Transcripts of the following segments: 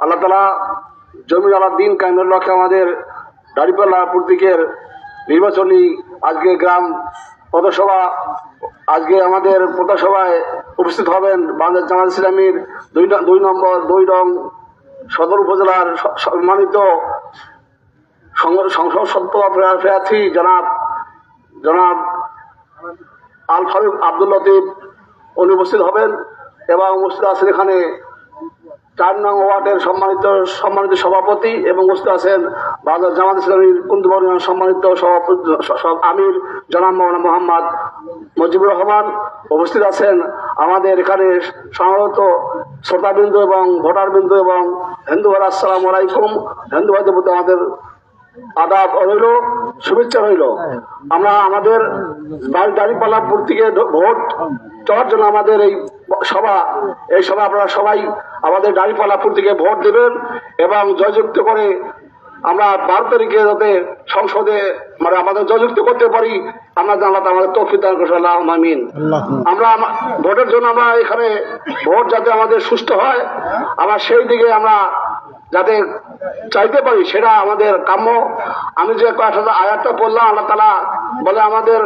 আল্লাহ তালা দিন লক্ষ্যে আমাদের প্রতীকের নির্বাচনী আজকে গ্রাম আজকে আমাদের উপস্থিত হবেন বাংলাদেশ জামাত ইসলামীর দুই নম্বর দুই রং সদর উপজেলার সম্মানিত সংসদ সত্য প্রার্থী জনাব জনাব আল ফারুক আব্দুল লতিফ উনি উপস্থিত হবেন এবং উপস্থিত আছেন এখানে চার নং ওয়ার্ডের সম্মানিত সম্মানিত সভাপতি এবং উপস্থিত আছেন বাজার জামাত ইসলামীর কুন্দবর্ণ সম্মানিত সভাপতি আমির জনাব মৌলানা মোহাম্মদ মুজিবুর রহমান। উপস্থিত আছেন আমাদের এখানে সমাগত শ্রোতাবিন্দু এবং ভোটারবিন্দু এবং হিন্দু ভাই আসসালামু আলাইকুম। হিন্দু ভাইদের প্রতি আমাদের আদাব রইল শুভেচ্ছা রইল আমরা আমাদের দাঁড়িপাল্লাপুর থেকে ভোট চাওয়ার জন্য আমাদের এই সভা এই সভা আপনারা সবাই আমাদের দাঁড়িপাল্লাপুর থেকে ভোট দেবেন এবং জয়যুক্ত করে আমরা বারো তারিখে যাতে সংসদে মানে আমাদের জয়যুক্ত করতে পারি আমরা জানলাম আমাদের তৌফিক দান করছে আল্লাহ আমিন। আমরা ভোটের জন্য আমরা এখানে ভোট যাতে আমাদের সুস্থ হয় আবার সেই দিকে আমরা যাতে চাইতে পারি, সেটা আমাদের কাম্য। আমি যে কয়েকটা আয়াতটা বললাম আল্লাহ তালা বলে আমাদের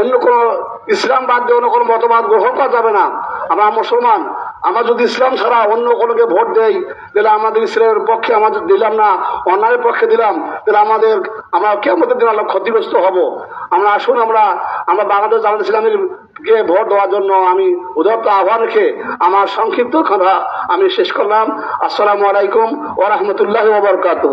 অন্য কোনো ইসলাম বাদ দিয়ে অন্য কোনো মতবাদ গ্রহণ করা যাবে না। আমরা মুসলমান আমরা যদি ইসলাম ছাড়া অন্য কোনোকে ভোট দেই, তাহলে আমাদের ইসলামের পক্ষে আমাদের দিলাম না, অন্যায়ের পক্ষে দিলাম, তাহলে আমাদের, আমরা কেমন দিন আল্লাহ ক্ষতিগ্রস্ত হব। আমরা আসুন, আমরা আমরা বাংলাদেশ জামাত ইসলামের কে ভোট দেওয়ার জন্য আমি উদারত আহ্বান রেখে আমার সংক্ষিপ্ত কথা আমি শেষ করলাম। আসসালামু আলাইকুম ওরহমতুল্লাহ ওবরকাত